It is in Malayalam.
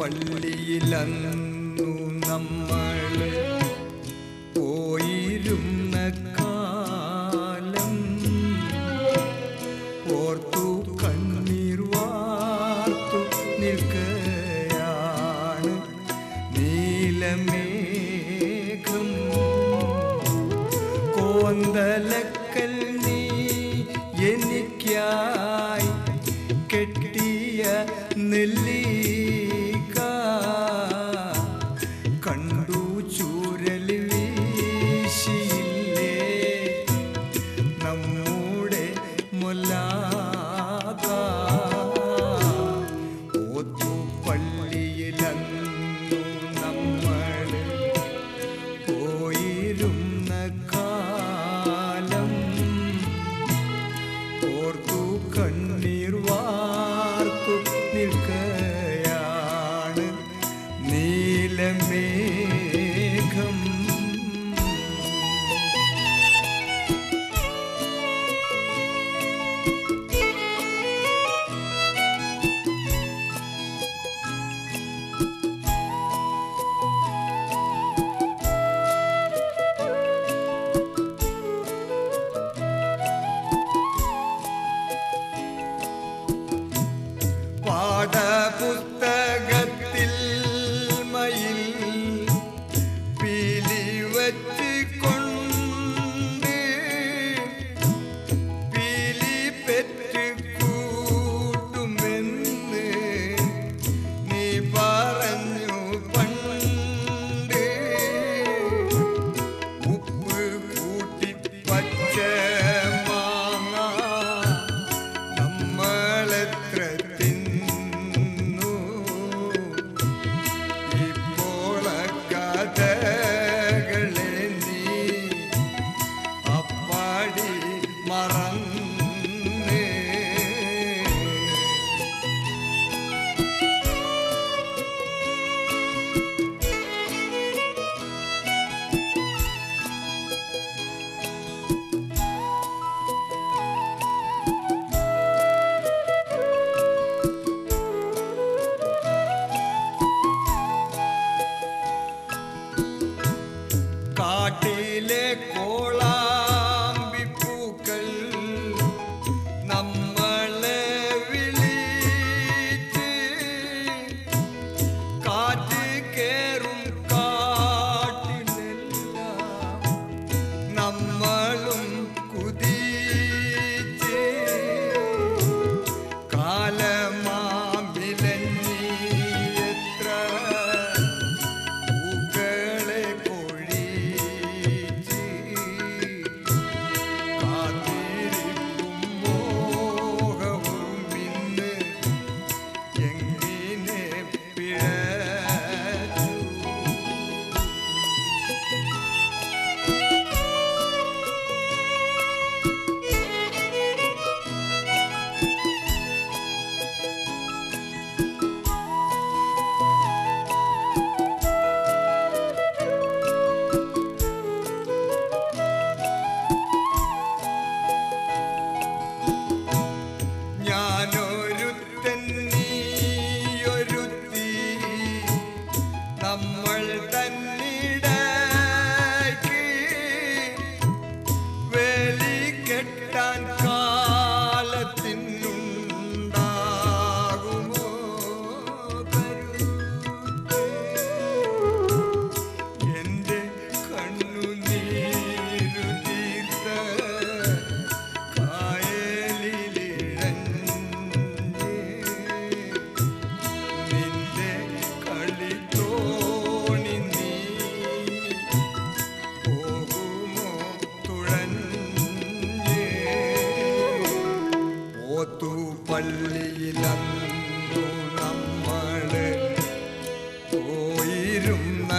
പള്ളിയിലന്നു നമ്മളെ നിൽക്കുകയാണ് നീലമേഘം. കോന്തലക്കൽ നീ എനിക്കായി കെട്ടിയ നെല്ലി கண்ணீர் પાટીલે કો പള്ളിയിലു നമ്മളെ പോയിരുന്ന